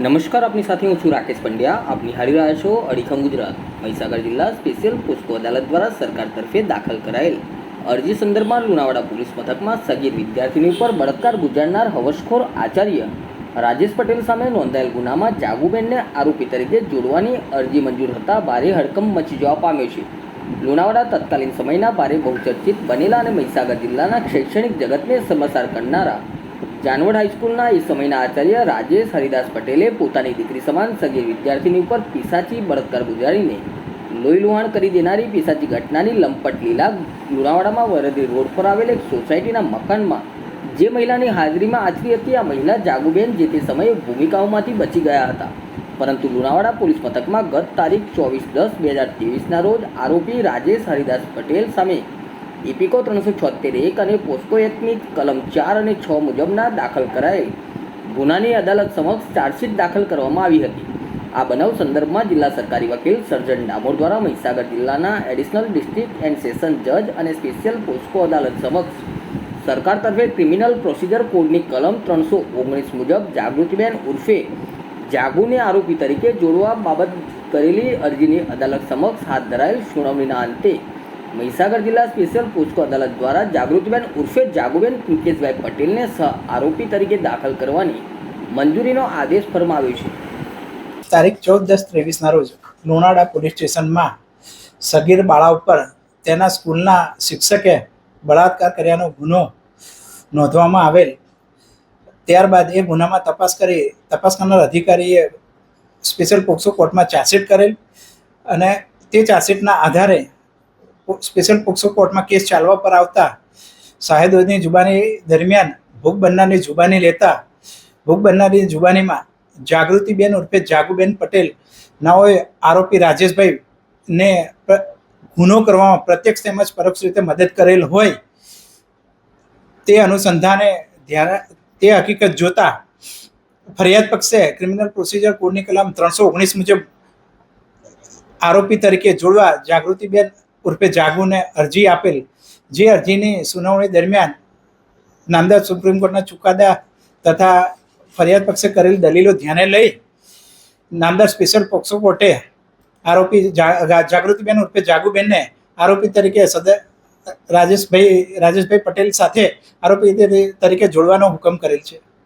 નમસ્કાર, આપની સાથે હું છું રાકેશ પંડ્યા. આપ નિહાળી રહ્યા છો અડીખમ ગુજરાત, મહીસાગર જિલ્લા સ્પેશિયલ પોસ્કો અદાલત દ્વારા સરકાર તરફે દાખલ કરાયેલ અરજી સંદર્ભમાં લુણાવાડા પોલીસ મથકમાં સગીર વિદ્યાર્થીની ઉપર બળાત્કાર ગુજારનાર હવસખોર આચાર્ય રાજેશ પટેલ સામે નોંધાયેલ ગુનામાં જાગુબેનને આરોપી તરીકે જોડવાની અરજી મંજૂર થતાં ભારે હડકંપ મચી જવા પામ્યો છે. લુણાવાડા તત્કાલીન સમયના ભારે બહુચર્ચિત બનેલા અને મહીસાગર જિલ્લાના શૈક્ષણિક જગતને સમસાર કરનારા જાનવડ હાઈસ્કૂલના એ સમયના આચાર્ય રાજેશ હરિદાસ પટેલે પોતાની દીકરી સમાન સગીર વિદ્યાર્થીની ઉપર પીસાચી બળાત્કાર ગુજારીને લોહી લુહાણ કરી દેનારી પીસાચી ઘટનાની લંપટ લીલા લુણાવાડામાં વરદી રોડ પર આવેલ એક સોસાયટીના મકાનમાં જે મહિલાની હાજરીમાં આચરી હતી, આ મહિલા જાગુબેન જે તે સમયે ભૂમિકાઓમાંથી બચી ગયા હતા. પરંતુ લુણાવાડા પોલીસ મથકમાં ગત તારીખ ચોવીસ દસ બે હજાર ત્રેવીસના રોજ આરોપી રાજેશ હરિદાસ પટેલ સામે ઇપિકો ત્રણસો છોતેર એક અને પોસ્કો એકની કલમ ચાર અને છ મુજબના દાખલ કરાયેલ. ગુનાની અદાલત સમક્ષ ચાર્જશીટ દાખલ કરવામાં આવી હતી. આ બનાવ સંદર્ભમાં જિલ્લા સરકારી વકીલ સર્જન ડામોર દ્વારા મહીસાગર જિલ્લાના એડિશનલ ડિસ્ટ્રિક્ટ એન્ડ સેશન જજ અને સ્પેશિયલ પોસ્કો અદાલત સમક્ષ સરકાર તરફે ક્રિમિનલ પ્રોસિજર કોડની કલમ ત્રણસો ઓગણીસ મુજબ જાગૃતિબેન ઉર્ફે જાગુને આરોપી તરીકે જોડવા બાબત કરેલી અરજીની અદાલત સમક્ષ હાથ ધરાયેલ સુનાવણીના અંતે મહીસાગર જિલ્લા સ્પેશિયલ પોસ્કો અદાલત દ્વારા જાગૃતિબેન ઉર્ફે જાગુબેન પિંકેશભાઈ પટેલને સહ આરોપી તરીકે દાખલ કરવાની મંજૂરીનો આદેશ ફરમાવ્યો છે. તારીખ ચૌદ દસ ત્રેવીસના રોજ લુણાડા પોલીસ સ્ટેશનમાં સગીર બાળા ઉપર તેના સ્કૂલના શિક્ષકે બળાત્કાર કર્યાનો ગુનો નોંધવામાં આવેલ. ત્યારબાદ એ ગુનામાં તપાસ કરી, તપાસ કરનાર અધિકારીએ સ્પેશિયલ પોક્સો કોર્ટમાં ચાર્જશીટ કરેલ અને તે ચાર્જશીટના આધારે સ્પેશિયલ પોક્સો કોર્ટમાં કેસ ચાલવા પર આવતા સાહેદોની જુબાની દરમિયાન ભોગ બનનારની જુબાની લેતા ભોગ બનનારની જુબાનીમાં જાગૃતિબેન ઉર્ફે જાગુબેન પટેલ નાઓએ આરોપી રાજેશભાઈ ને ગુનો કરવામાં પ્રત્યક્ષ તેમજ પરોક્ષ રીતે મદદ કરેલ હોય તે અનુસંધાને ધ્યાન, તે હકીકત જોતા ફરિયાદ પક્ષે ક્રિમિનલ પ્રોસિજર કોડની કલમ ત્રણસો ઓગણીસ મુજબ આરોપી તરીકે જોડવા જાગૃતિબેન ઉર્ફે જાગુને અરજી આપેલ. જે અરજીની સુનાવણી દરમિયાન નામદાર સુપ્રીમ કોર્ટના ચુકાદા તથા ફરિયાદ પક્ષે કરેલ દલીલો ધ્યાને લઈ નામદાર સ્પેશિયલ પોક્સો કોર્ટે આરોપી જાગૃતિબેન ઉર્ફે જાગુબેનને આરોપી તરીકે સદર રાજેશભાઈ રાજેશભાઈ પટેલ સાથે આરોપી તરીકે જોડવાનો હુકમ કરેલ છે.